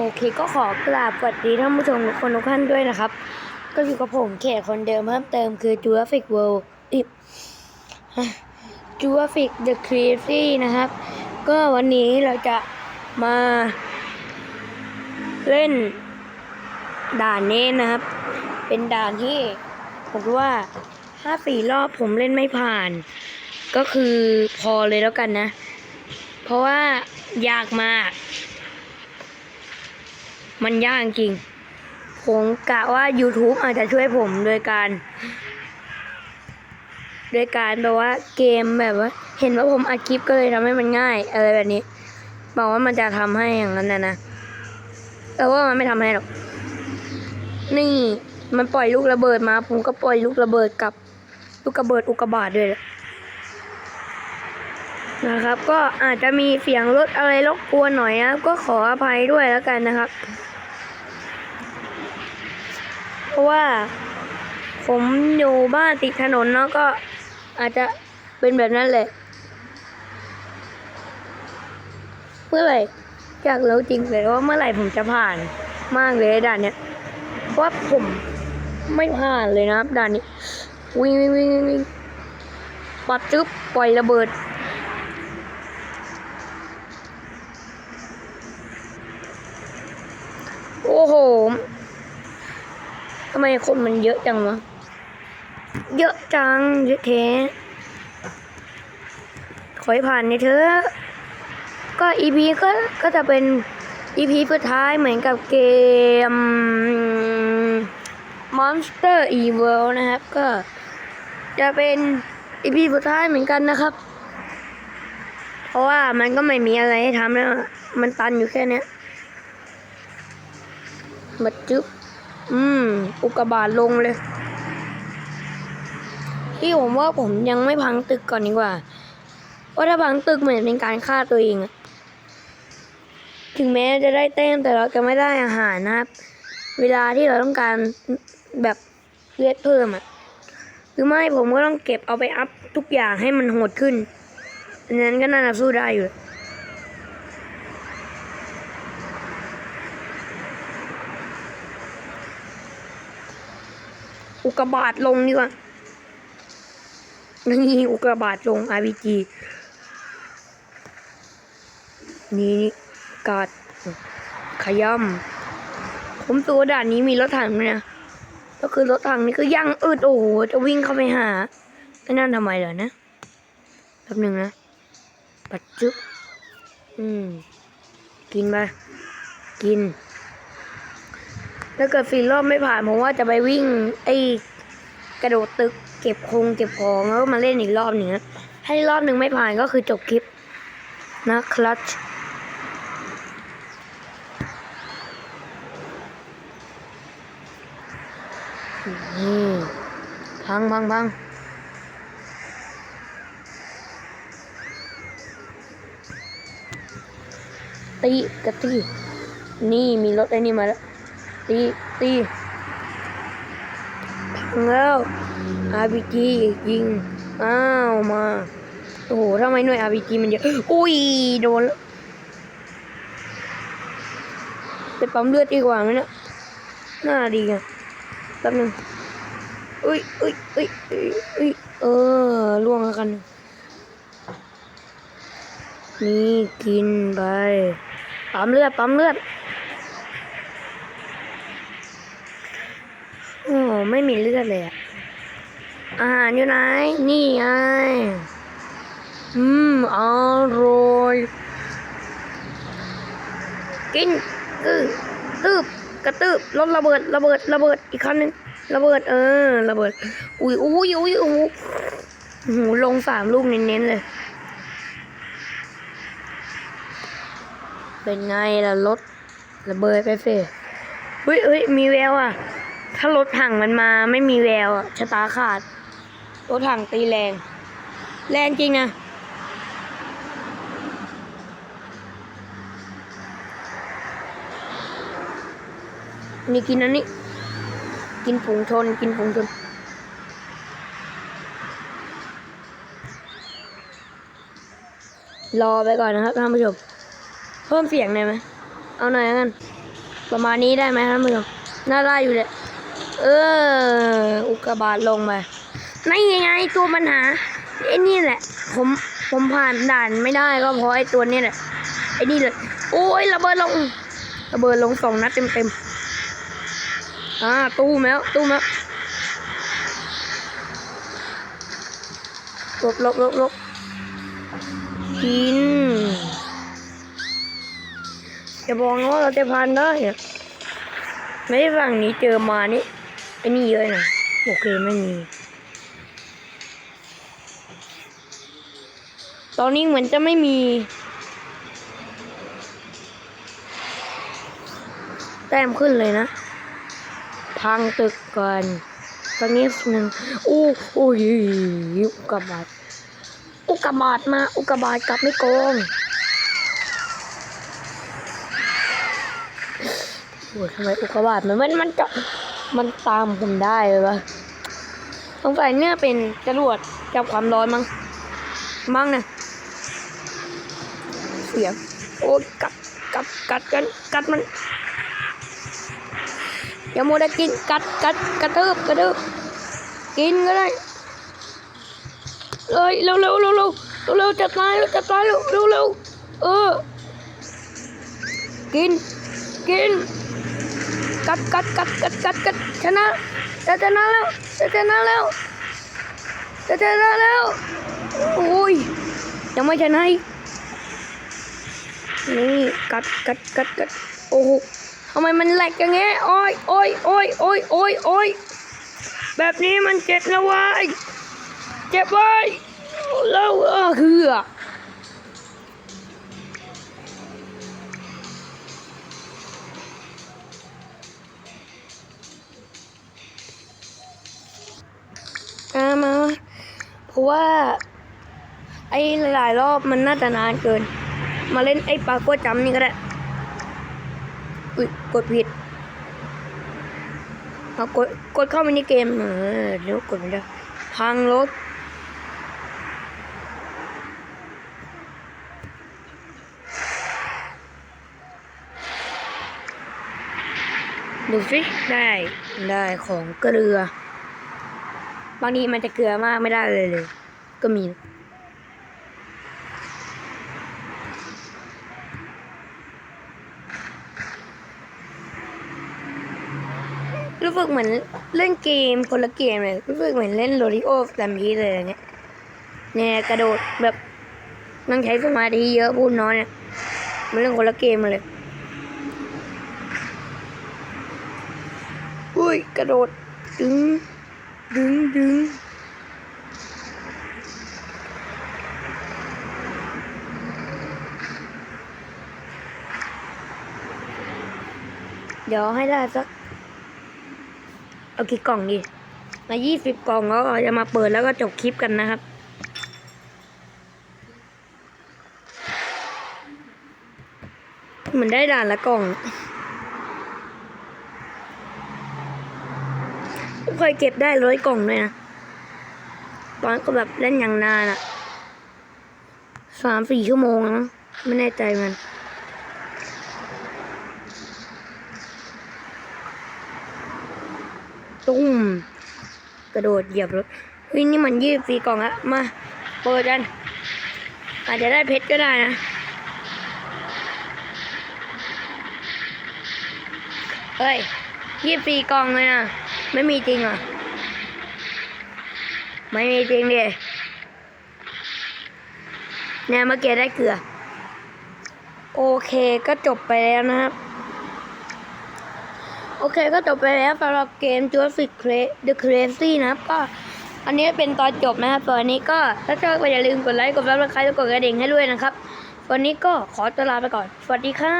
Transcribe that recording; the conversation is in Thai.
โอเคก็ขอกราบสวัสดีท่านผู้ชมทุกคนทุกท่านด้วยนะครับ ก็อยู่กับผมแขกคนเดิมเพิ่มเติมคือ Jurassic World อิบ Jurassic The Crazy นะครับ ก็วันนี้เราจะมา เล่นด่านนี้นะครับ เป็นด่านที่ผมว่าถ้าสี่รอบผมเล่นไม่ผ่าน ก็คือพอเลยแล้วกันนะ เพราะว่ายากมาก มันยากจริง ผมกะว่า YouTube อาจจะช่วยผมโดยการ โดยการแบบว่าเกมแบบว่า เห็นว่าผมอัดคลิปก็เลยทำให้มันง่าย อะไรแบบนี้ บอกว่ามันจะทำให้อย่างนั้นนะนะแต่ว่ามันไม่ทำให้หรอก นี่มันปล่อยลูกระเบิดมา ผมก็ปล่อยลูกระเบิดกับลูกระเบิดอุกกาบาตด้วยนะครับ ก็อาจจะมีเสียงรถอะไรรบกวนหน่อยนะก็ขออภัยด้วยแล้วกันนะครับ ราะว่า ผมอยู่บ้านติดถนนเนาะก็อาจจะเป็นแบบนั้นแหละ เมื่อไหร่อยากรู้จริงเลยว่าเมื่อไหร่ผมจะผ่านมากเลยด่านเนี้ยเพราะว่าผมไม่ผ่านเลยนะครับด่านนี้ วิ่งวิ่งวิ่งวิ่งปัดจึ๊บปล่อยระเบิดำไมคนมันเยอะจังวะ เยอะจังเยอะแท้ขอให้ผ่านในอยเถอก็อีพีก็ก็จะเป็นอีพีสุดท้ายเหมือนกับเกม Monster Evil นะครับ ก็จะเป็นอีพีสุดท้ายเหมือนกันนะครับ เพราะว่ามันก็ไม่มีอะไรให้ทำแล้ว มันตันอยู่แค่เนี้ยมาจึ๊บ อืม อุกกาบาตลงเลยที่ผมว่าผมยังไม่พังตึกก่อนดีกว่าเพราะถ้าพังตึกเหมือนเป็นการฆ่าตัวเองอะถึงแม้จะได้แต้มแต่เราจะไม่ได้อาหารนะครับ เวลาที่เราต้องการแบบเลือดเพิ่มอะหรือไม่ผมก็ต้องเก็บเอาไปอัพทุกอย่างให้มันโหดขึ้นอันนั้นก็น่าจะสู้ได้อยู่ กกาบาตลงดีกว่านี่อุกกาบาตลง RPG นี่นี่กาดขย่ำผมตัวด่านนี้มีรถถังด้วยนะก็คือรถถังนี่คือยังอึดโอ้โหจะวิ่งเข้าไปหาไอ้นั่นทำไมเหรอนะแป๊บหนึ่งนะปัดจุ๊บอืมกินไปกิน ถ้าเกิดสี่รอบไม่ผ่านผมว่าจะไปวิ่งไอ้ กระโดดตึกเก็บคงเก็บของแล้วมาเล่นอีกรอบหนึ่งนะให้รอบหนึ่งไม่ผ่านก็คือจบคลิปนะคลัตช์นี่พังพังพังตีกระตีนี่มีรถไอ้นี่มาแล้วตีตี งแล้ว RPG ยิง อ้าวมา โอ้โหทำไมหน่วย RPG มันเยอะ อุ้ย โดนแล้วไปปั๊มเลือดดีกว่าไหมเนะน่าดีอะแป๊บนึงอุ้ยอุ้ยอุ้ยอุ้ยอุ้ยเออล่วงแล้วกัน นี่กินไป ปั๊มเลือด ปั๊มเลือด โอ้ไม่มีเลือดเลยอะอาหารอยู่ไหน นี่ไง อืม อร่อย กินกือตืบกระตืบรถระเบิด ระเบิด ระเบิด อีกคันหนึง ระเบิด เออ ระเบิด อุ้ยอุ้ยอุ้ยอุ้ยโอ้ลงสามลูกเน้นๆเลย เป็นไงล่ะรถระเบิดไปเฟยเฮ้ยเฮ้ยมีแววอะ ถ้ารถถังมันมาไม่มีแววชะตาขาด รถถังตีแรง แรงจริงนะ นี่กินอันนี้ กินผงชน กินผงชนรอไปก่อนนะครับท่านผู้ชม เพิ่มเสียงหน่อยไหม เอาหน่อยแล้วกัน ประมาณนี้ได้ไหมครับมือน่าได้อยู่เลย เออ อุกกาบาตลงมานี่ยังไงตัวปัญหาไอ้นี่แหละ ผมผมผ่านด่านไม่ได้ก็เพราะไอ้ตัวนี้แหละไอ้นี่เลยโอ้ยระเบิดลงระเบิดลงสองนัดเต็มเต็มๆอ่าตู้แล้วตู้แล้วลบลบลบลบกินจะบอกว่าเราจะผ่านได้อไม่ฝั่งนี้เจอมานี่ ไอ้นี่เยอะนะโอเคไม่มี ตอนนี้เหมือนจะไม่มี แต้มขึ้นเลยนะ พังตึกก่อนตอนนี้หนึ่งอู้โอ้ยอุกกาบาตอุกกาบาตมาอุกกาบาตกลับไม่โกงโอ้ยทำไมอุกกาบาตมันมันมันจะ มันตามผมได้เลยวะสงสัยเนี่ยเป็นจรวดจับความร้อนมั้ง มั้งนะเสียง โอ้ยกัดกัดกัดกัน กัดมัน อย่ามัวแต่กิน กัดกัดกระทืบกระทืบกินก็ได้เลยเร็วเร็วเร็วเร็วเร็วจะตายแล้วจะตายแล้วเร็วเร็วเออ กิน กิน กัดกัดกัดกัดกัดกัดชนะจะชนะแล้วจะชนะแล้วจะชนะแล้วโอ้ยยังไม่ชนะอีกนี่กัดกัดกัดกัดโอ้โหทำไมมันแหลกอย่างเงี้ยโอ้ยโอ้ยโอ้ยโอ้ยโอ้ยโอ้ยแบบนี้มันเจ็บนะว้ยเจ็บเว้แล้วเออคือ ราะว่า ไอ้หลายรอบมันน่าจะนานเกิน มาเล่นไอ้ปลาโก้จำนี่ก็ได้ อุ้ยกดผิดเอากดกดเข้ามินิเกมเออเดี๋ยวกดไม่ได้พังรถดูสิได้ ได้ของเกลือ บางทีมันจะเกลือมากไม่ได้เลยเลย ก็มีรู้สึกเหมือนเล่นเกมคนละเกมเลยรู้สึกเหมือนเล่นโรดิโอแซมพีเลยเนี่ยเนี่ยกระโดดแบบต้องใช้สมาธิเยอะพูดน้อยเนี่ยมันเล่นคนละเกมเลยอุ้ยกระโดดดึง ดึงดึงเดี๋ยวให้ได้สัก เอากี่กล่องดี มายี่สิบกล่องแล้วจะมาเปิดแล้วก็จบคลิปกันนะครับ เหมือนได้ด่านละกล่อง เค ยเก็บได้ร้อยกล่องเลยนะ ตอนก็แบบเล่นอย่างนานอะสามสี่ชั่วโมงนะไม่แน่ใจมัน ตุ้ม กระโดดเหยียบรถเฮ้ยนี่มันยี่สิบสี่กล่องละมา เปิดกัน อาจจะได้เพชรก็ได้นะเฮ้ยยี่สิบสี่กล่องเลยนะ ไม่มีจริงเหรอไม่มีจริงดิเนี่ยเมื่อกี้ได้เกลือ โอเคก็จบไปแล้วนะครับ โอเคก็จบไปแล้วสำหรับเกม Jurassic The Crazy นะครับก็อันนี้เป็นตอนจบนะครับตอนนี้ก็ถ้าชอบก็อย่าลืมกดไลค์กดซับสไครต์กดกระดิ่งให้ด้วยนะครับ วันนี้ก็ขอตัวลาไปก่อน สวัสดีครับ